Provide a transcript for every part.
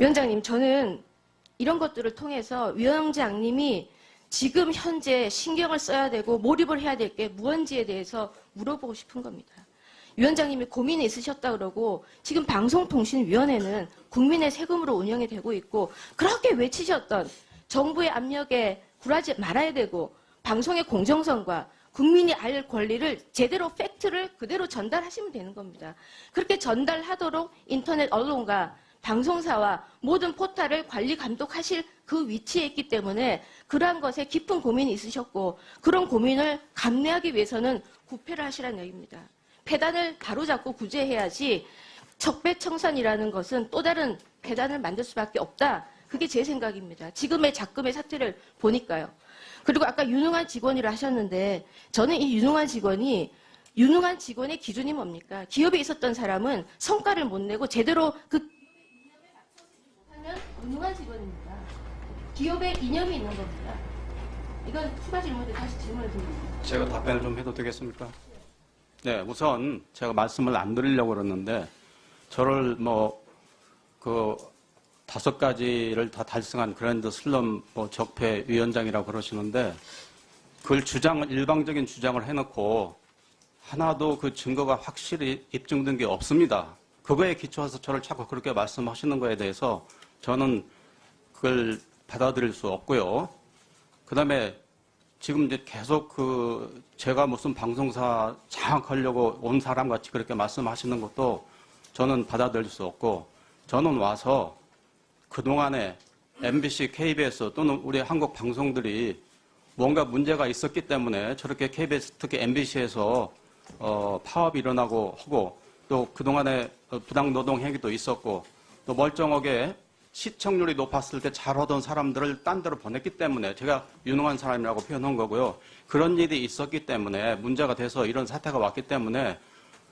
위원장님, 저는 이런 것들을 통해서 위원장님이 지금 현재 신경을 써야 되고 몰입을 해야 될 게 무언지에 대해서 물어보고 싶은 겁니다. 위원장님이 고민이 있으셨다 그러고 지금 방송통신위원회는 국민의 세금으로 운영이 되고 있고 그렇게 외치셨던 정부의 압력에 굴하지 말아야 되고 방송의 공정성과 국민이 알 권리를 제대로 팩트를 그대로 전달하시면 되는 겁니다. 그렇게 전달하도록 인터넷 언론과 방송사와 모든 포탈을 관리 감독하실 그 위치에 있기 때문에 그러한 것에 깊은 고민이 있으셨고 그런 고민을 감내하기 위해서는 구패를 하시라는 얘기입니다. 폐단을 바로잡고 구제해야지 적배청산이라는 것은 또 다른 폐단을 만들 수밖에 없다. 그게 제 생각입니다. 지금의 작금의 사태를 보니까요. 그리고 아까 유능한 직원이라 하셨는데 저는 이 유능한 직원이 유능한 직원의 기준이 뭡니까? 기업에 있었던 사람은 성과를 못 내고 제대로 그 유능한 직원입니다. 기업에 이념이 있는 겁니다. 이건 추가 질문에 다시 질문을 드립니다. 제가 답변을 좀 해도 되겠습니까? 네, 우선 제가 말씀을 안 드리려고 그랬는데 저를 뭐 그 다섯 가지를 다 달성한 그랜드 슬럼 뭐 적폐 위원장이라고 그러시는데 그걸 주장을 일방적인 주장을 해놓고 하나도 그 증거가 확실히 입증된 게 없습니다. 그거에 기초해서 저를 자꾸 그렇게 말씀하시는 거에 대해서 저는 그걸 받아들일 수 없고요. 그 다음에 지금 이제 계속 그 제가 무슨 방송사 장악하려고 온 사람 같이 그렇게 말씀하시는 것도 저는 받아들일 수 없고 저는 와서 그동안에 MBC, KBS 또는 우리 한국 방송들이 뭔가 문제가 있었기 때문에 저렇게 KBS 특히 MBC에서 어, 파업이 일어나고 하고 또 그동안에 어, 부당 노동 행위도 있었고 또 멀쩡하게 시청률이 높았을 때 잘하던 사람들을 딴 데로 보냈기 때문에 제가 유능한 사람이라고 표현한 거고요. 그런 일이 있었기 때문에 문제가 돼서 이런 사태가 왔기 때문에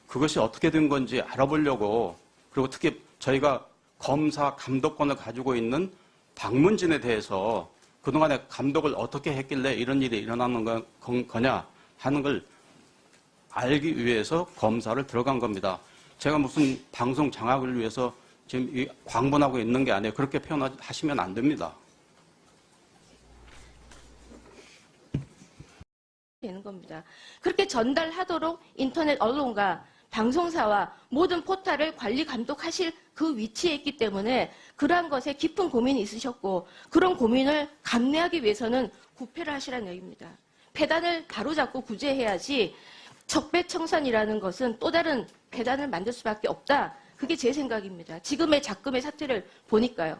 그것이 어떻게 된 건지 알아보려고 그리고 특히 저희가 검사 감독권을 가지고 있는 방문진에 대해서 그동안에 감독을 어떻게 했길래 이런 일이 일어나는 거냐 하는 걸 알기 위해서 검사를 들어간 겁니다. 제가 무슨 방송 장악을 위해서 지금 이 광분하고 있는 게 아니에요. 그렇게 표현하시면 안 됩니다. 되는 겁니다. 그렇게 전달하도록 인터넷 언론과 방송사와 모든 포탈을 관리 감독하실 그 위치에 있기 때문에 그러한 것에 깊은 고민이 있으셨고 그런 고민을 감내하기 위해서는 구패를 하시라는 얘기입니다. 폐단을 바로잡고 구제해야지 적배청산이라는 것은 또 다른 폐단을 만들 수밖에 없다. 그게 제 생각입니다. 지금의 작금의 사태를 보니까요.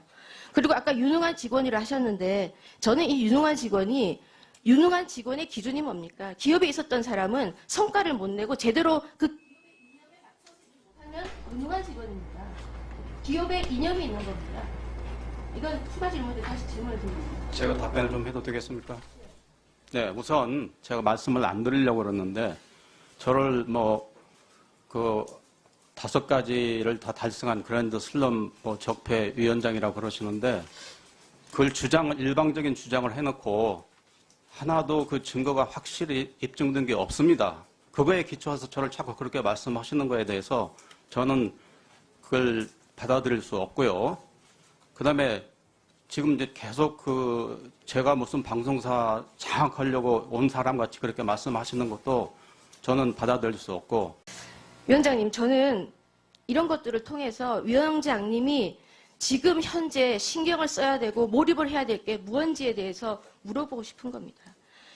그리고 아까 유능한 직원이라 하셨는데 저는 이 유능한 직원이 유능한 직원의 기준이 뭡니까? 기업에 있었던 사람은 성과를 못 내고 제대로 그 유능한 직원입니다. 기업에 이념이 있는 겁니다. 이건 추가 질문에 다시 질문을 드립니다. 제가 답변을 좀 해도 되겠습니까? 네, 우선 제가 말씀을 안 드리려고 그랬는데 저를 뭐 그 다섯 가지를 다 달성한 그랜드 슬럼 뭐 적폐 위원장이라고 그러시는데 그걸 주장을 일방적인 주장을 해놓고 하나도 그 증거가 확실히 입증된 게 없습니다. 그거에 기초해서 저를 자꾸 그렇게 말씀하시는 거에 대해서 저는 그걸 받아들일 수 없고요. 그 다음에 지금 이제 계속 그 제가 무슨 방송사 장악하려고 온 사람 같이 그렇게 말씀하시는 것도 저는 받아들일 수 없고 위원장님, 저는 이런 것들을 통해서 위원장님이 지금 현재 신경을 써야 되고 몰입을 해야 될 게 무언지에 대해서 물어보고 싶은 겁니다.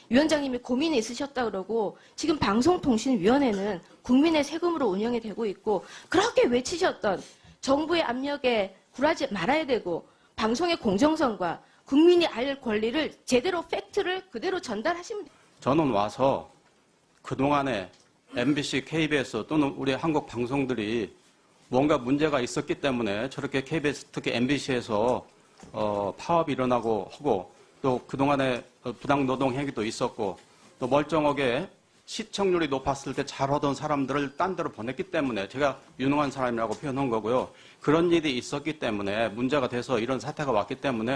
위원장님이 고민이 있으셨다 그러고 지금 방송통신위원회는 국민의 세금으로 운영이 되고 있고 그렇게 외치셨던 정부의 압력에 굴하지 말아야 되고 방송의 공정성과 국민이 알 권리를 제대로 팩트를 그대로 전달하시면 저는 와서 그동안에 MBC, KBS 또는 우리 한국 방송들이 뭔가 문제가 있었기 때문에 저렇게 KBS 특히 MBC에서 어, 파업이 일어나고 하고 또 그동안에 어, 부당 노동 행위도 있었고 또 멀쩡하게 시청률이 높았을 때 잘하던 사람들을 딴 데로 보냈기 때문에 제가 유능한 사람이라고 표현한 거고요. 그런 일이 있었기 때문에 문제가 돼서 이런 사태가 왔기 때문에